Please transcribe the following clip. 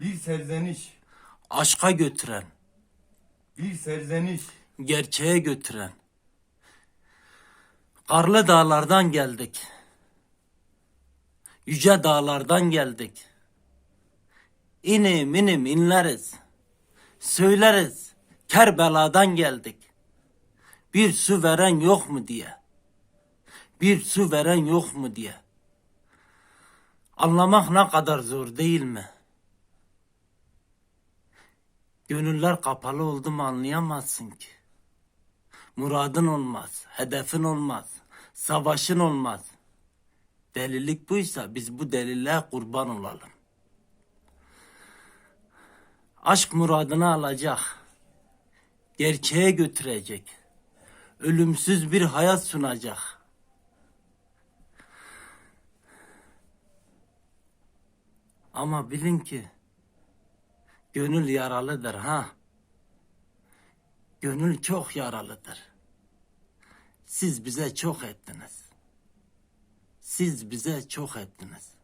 Bir serzeniş, aşka götüren, bir serzeniş, gerçeğe götüren. Karlı dağlardan geldik. Yüce dağlardan geldik. İnim inim inleriz. Söyleriz. Kerbela'dan geldik. Bir su veren yok mu diye. Bir su veren yok mu diye. Anlamak ne kadar zor değil mi? Gönüller kapalı oldu mu anlayamazsın ki. Muradın olmaz, hedefin olmaz, savaşın olmaz. Delilik buysa biz bu deliliğe kurban olalım. Aşk muradını alacak, gerçeğe götürecek, ölümsüz bir hayat sunacak. Ama bilin ki gönül yaralıdır ha. Gönül çok yaralıdır. Siz bize çok ettiniz. Siz bize çok ettiniz.